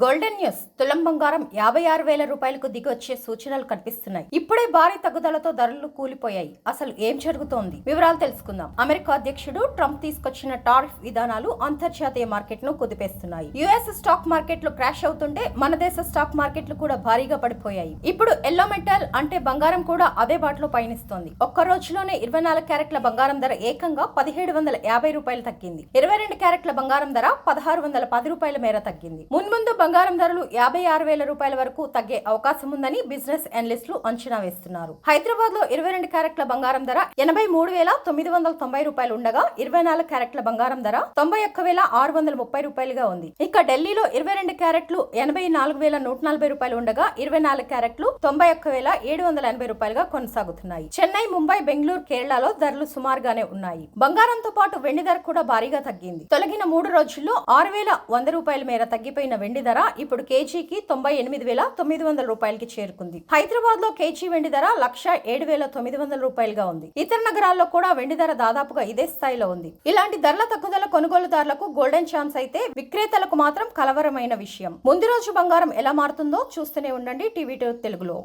Golden news. తులం బంగారం యాభై ఆరు వేల రూపాయలకు దిగొచ్చే సూచనలు కనిపిస్తున్నాయి. ఇప్పుడే భారీ తగ్గుదలతో ధరలు కూలిపోయాయి. అసలు ఏం జరుగుతోంది? వివరాలు తెలుసుకుందాం. అమెరికా అధ్యక్షుడు ట్రంప్ తీసుకొచ్చిన టారిఫ్ విధానాలు అంతర్జాతీయ మార్కెట్ను కుదిపేస్తున్నాయి. యుఎస్ స్టాక్ మార్కెట్లు క్రాష్ అవుతుంటే మన దేశ స్టాక్ మార్కెట్లు కూడా భారీగా పడిపోయాయి. ఇప్పుడు ఎల్లో మెటల్ అంటే బంగారం కూడా అదే బాటలో పయనిస్తోంది. ఒక్క రోజులోనే ఇరవై నాలుగు క్యారెట్ల బంగారం ధర ఏకంగా పదిహేడు వందల యాభై రూపాయలు తగ్గింది. ఇరవై రెండు క్యారెట్ల బంగారం ధర పదహారు వందల పది రూపాయల మేర తగ్గింది. మున్ముందు బంగారం ధరలు యాభై ఆరు వేల రూపాయల వరకు తగ్గే అవకాశం ఉందని బిజినెస్ అనలిస్టులు అంచనా వేస్తున్నారు. హైదరాబాద్లో ఇరవై రెండు క్యారెట్ల బంగారం ధర ఎనభై మూడు వేల తొమ్మిది వందల తొంభై రూపాయలు ఉండగా ఇరవై నాలుగు క్యారెట్ల బంగారం ధర తొంభై ఒక్క వేల ఆరు వందల ముప్పై రూపాయలుగా ఉంది. ఇక ఢిల్లీలో ఇరవై రెండు క్యారెట్లు ఎనభై నాలుగు వేల నూట నలభై రూపాయలు ఉండగా ఇరవై నాలుగు క్యారెట్లు తొంభై ఒక్క వేల ఏడు వందల ఎనభై రూపాయలుగా కొనసాగుతున్నాయి. చెన్నై ముంబై బెంగళూరు కేరళలో ధరలు సుమారుగానే ఉన్నాయి. బంగారంతో పాటు వెండి ధర కూడా భారీగా తగ్గింది. తొలగిన మూడు రోజుల్లో ఆరు వేల వంద రూపాయల మేర తగ్గిపోయిన వెండి ధర ఇప్పుడు కేజీకి తొంభై ఎనిమిది వేల తొమ్మిది వందల రూపాయలకి చేరుకుంది. హైదరాబాద్లో కేజీ వెండి ధర లక్ష ఏడు వేల తొమ్మిది వందల రూపాయలుగా ఉంది. ఇతర నగరాల్లో కూడా వెండి ధర దాదాపుగా ఇదే స్థాయిలో ఉంది. ఇలాంటి ధరల తగ్గుదల కొనుగోలుదారులకు గోల్డెన్ ఛాన్స్ అయితే విక్రేతలకు మాత్రం కలవరమైన విషయం. ముందు రోజు బంగారం ఎలా మారుతుందో చూస్తూనే ఉండండి టీవీ టూ తెలుగులో.